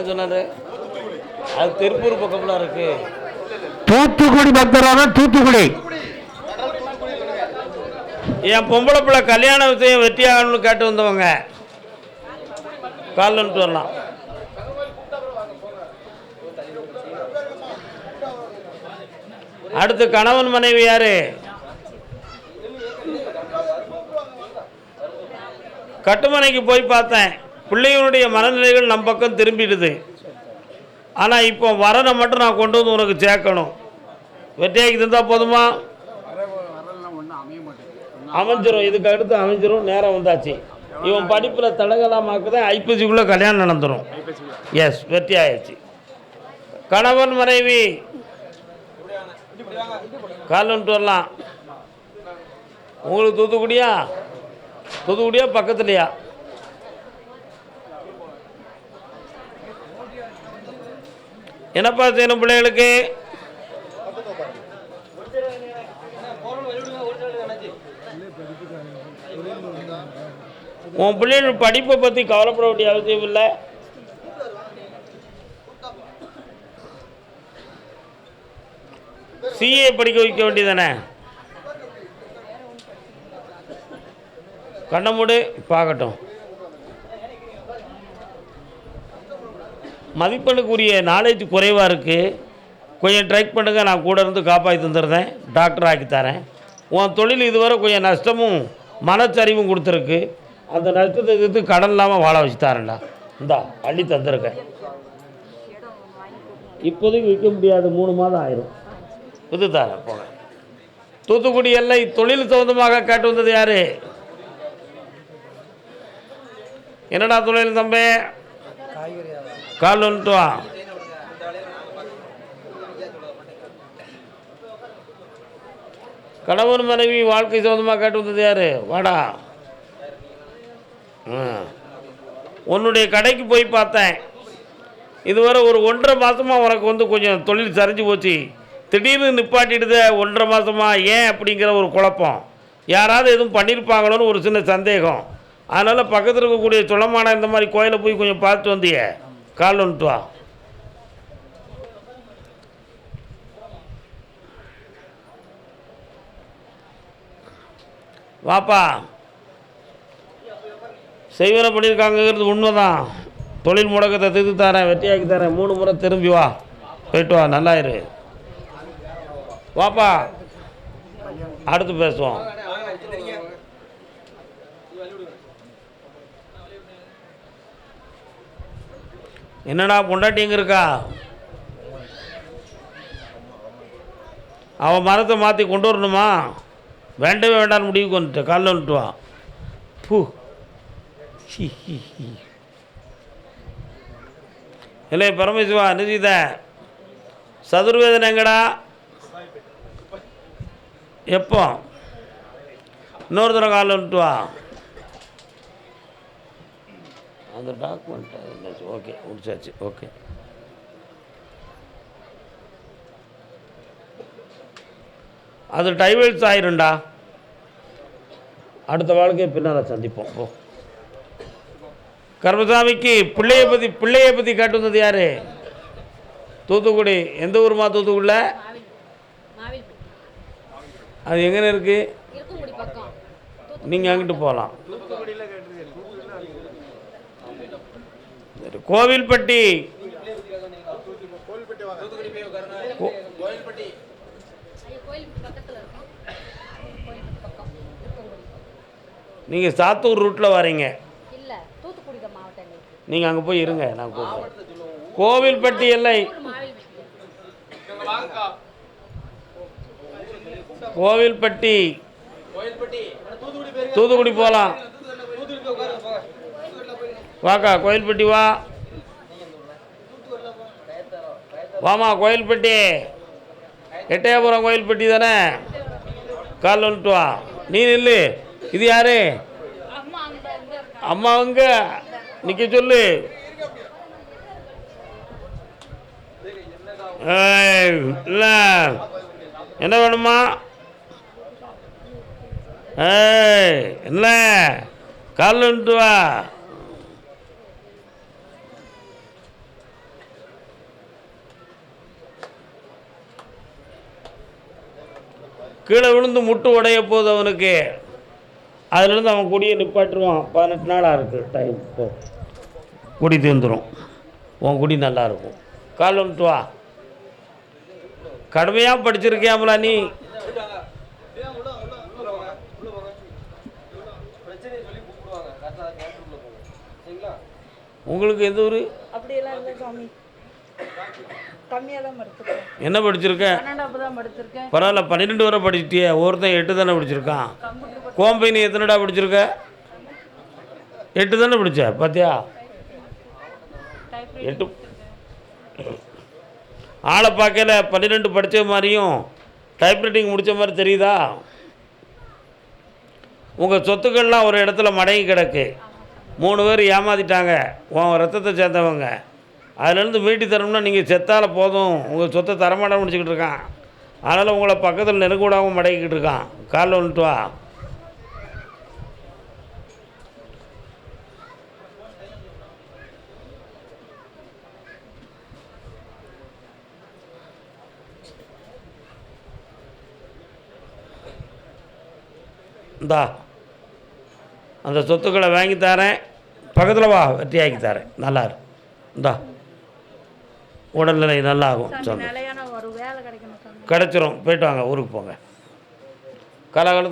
என்ன சொன்னாரு? அது திருப்பூர் பக்கம்ல இருக்கு. தூத்துக்குடி பக்தரான தூத்துக்குடி. என் பொம்பளை பிள்ளை கல்யாண விஷயம் வெற்றி ஆகணும்னு கேட்டு வந்தவங்க. கால் வந்துட்டு வரலாம். அடுத்து கணவன் மனைவி யாரு? கட்டுமனைக்கு போய் பார்த்தேன். பிள்ளைகளுடைய மனநிலைகள் நம் பக்கம் திரும்பிடுது. ஆனால் இப்போ வரனை மட்டும் நான் கொண்டு வந்து உனக்கு சேர்க்கணும். வெற்றியாக இருந்தால் போதுமா? அமைஞ்சிரும். இதுக்கு அடுத்து அமைஞ்சிரும். நேரம் வந்தாச்சு. இவன் படிப்பில் தடகலாமாக்குதான் ஐப்பசிக்குள்ளே கல்யாணம் நடந்துடும் எஸ் வெற்றி ஆயிடுச்சு. கணவன் மனைவி. காலன்ட்டு வரலாம். உங்களுக்கு தூத்துக்குடியா? தூத்துக்குடியா? பக்கத்துலையா? என்னப்பா செய்யணும் பிள்ளைகளுக்கு? உன் பிள்ளைகள் படிப்பை பற்றி கவலைப்பட வேண்டிய அவசியம் இல்லை. சிஏ படிக்க வைக்க வேண்டியதானே கண்ணை மூடு பார்க்கட்டும். மதிப்பெண்ணுக்குரிய நாலேஜ் குறைவாக இருக்குது கொஞ்சம் ட்ரை பண்ணுங்கள் நான் கூட இருந்து காப்பாற்றி தந்துடுறேன். டாக்டர் ஆக்கி தரேன். உன் தொழில் இதுவரை கொஞ்சம் நஷ்டமும் மனச்சரிவும் கொடுத்துருக்கு. அந்த நஷ்டத்தை எதிர்த்து கடன் இல்லாமல் வாழ வச்சு தரேன்டா இந்தா அள்ளி தந்துருக்கேன். இப்போதைக்கு விற்க முடியாது மூணு மாதம் ஆயிரும். இது தரேன் போங்க. தூத்துக்குடி எல்லை தொழில் சம்பந்தமாக கேட்டு வந்தது யாரு? என்னடா தொழில் தம்பி? கால் வந்துட்டு வா கணவன் மனைவி வாழ்க்கை சோதமாக கேட்டு வந்தது யாரு? வாடா. உன்னுடைய கடைக்கு போய் பார்த்தேன். இதுவரை ஒரு ஒன்றரை மாதமாக உனக்கு வந்து கொஞ்சம் தொழில் சரிஞ்சு போச்சு. திடீர்னு நிப்பாட்டிடுத ஒன்றரை மாதமாக ஏன் அப்படிங்கிற ஒரு குழப்பம். யாராவது எதுவும் பண்ணியிருப்பாங்களோன்னு ஒரு சின்ன சந்தேகம். அதனால் பக்கத்தில் இருக்கக்கூடிய சுளமான இந்த மாதிரி கோயிலை போய் கொஞ்சம் பார்த்து வந்தியே. கால் வந்துட்டு வா வாப்பா. செய்வன பண்ணியிருக்காங்கிறது உண்மைதான். தொழில் முடக்கத்தை திருத்தி தரேன் வெட்டியாக்கி தரேன். மூணு முறை திரும்பி வா. போயிட்டு வா நல்லா இரு. வாப்பா. அடுத்து பேசுவோம். என்னடா பொண்டாட்டிங்க இருக்கா? அவன் மரத்தை மாற்றி கொண்டு வரணுமா? வேண்டவே வேண்டாம்னு முடிவுக்கு வந்துட்டு. காலில் வந்துட்டு வா. பூ. ஹி, ஹி, ஹி. இல்லை பரமேஸ்வா நிதித சதுர்வேதனை எங்கடா? எப்போ? இன்னொரு தடவை காலில் வந்துட்டு வா. அந்த டாக்குமெண்ட் என்னாச்சு? ஓகே முடிச்சாச்சு. ஓகே. அது டைவர்ஸ் ஆயிரும்டா. அடுத்த வாழ்க்கையை பின்னால் சந்திப்போம். போ. கர்மசாமிக்கு பிள்ளைய பற்றி பிள்ளைய பற்றி கேட்டு வந்தது யாரு? தூத்துக்குடி. எந்த ஊருமா தூத்துக்குடியில் அது எங்கே இருக்குது நீங்கள் அங்கிட்டு போகலாம் கோவில்பட்டி கோ- ஐயா கோயில் பக்கத்தில் இருக்கும் கோயில் பக்கம் இருக்கங்குடி நீங்கள் சாத்தூர் ரூட்டில் வரீங்க. இல்லை நீங்கள் அங்கே போய் இருங்க நான் கூப்பிட்றேன் கோவில்பட்டி எல்லை. மாவில் கோவில்பட்டி. தூத்துக்குடி போகலாம் வாக்கா கோயில்பட்டி வா. வாமா கோயில்பட்டி. எட்டயபுரம் கோயில்பட்டி தானே? கால் வந்துட்டு வா. நீ நில்லு. இது யாரு? அம்மா அங்கே. அங்க சொல்லு. ஏய், என்ன வேணுமா? ஏய் என்ன? கால் வந்துட்டு வா. கீழே விழுந்து முட்டு உடைய போகுது அவனுக்கு. அதுலேருந்து அவன் குடியை நிப்பாட்டுருவான். பதினெட்டு நாளாக இருக்குது டைம் இப்போ குடி தீர்ந்துடும் உன் குடி நல்லாயிருக்கும் கால் வந்துட்டு வா. கடுமையாக படிச்சிருக்கியாமலா நீ? உங்களுக்கு எந்த ஒரு அப்படியெல்லாம் இல்லை சாமி என்ன படிச்சிருக்க? பரவாயில்ல பன்னிரெண்டு வரை படிச்சிட்டியே ஒருத்தன் எட்டு தானே படிச்சிருக்கான். கோம்பை நீ எத்தனைடா படிச்சிருக்க? எட்டு தானே படிச்ச பாத்தியா? எட்டு. ஆளை பார்க்கல பன்னிரெண்டு படித்த மாதிரியும் டைப்ரைட்டிங் முடித்த மாதிரி தெரியுதா? உங்கள் சொத்துக்கள்லாம் ஒரு இடத்துல மடங்கி கிடக்கு. மூணு பேர் ஏமாத்திட்டாங்க. உன் ரத்தத்தை சேர்ந்தவங்க. அதுலேருந்து மீட்டி தரணும்னா நீங்கள் செத்தால் போதும். உங்கள் சொத்தை தரமாட்டான்னு முடிச்சுக்கிட்டு இருக்கான். அதனால் உங்களை பக்கத்தில் நெருக்கூடாமல் மடங்கிக்கிட்டு இருக்கான். காலில் வந்துட்டு வா. இந்தா. அந்த சொத்துக்களை வாங்கி தரேன். பக்கத்தில் வா. வெற்றியாக்கி தரேன். நல்லா இரு. இந்தா. உடல்நிலை நல்லா ஆகும் சாமி. கிடச்சிரும். போயிட்டு வாங்க ஊருக்கு போங்க. காலகாலத்தில்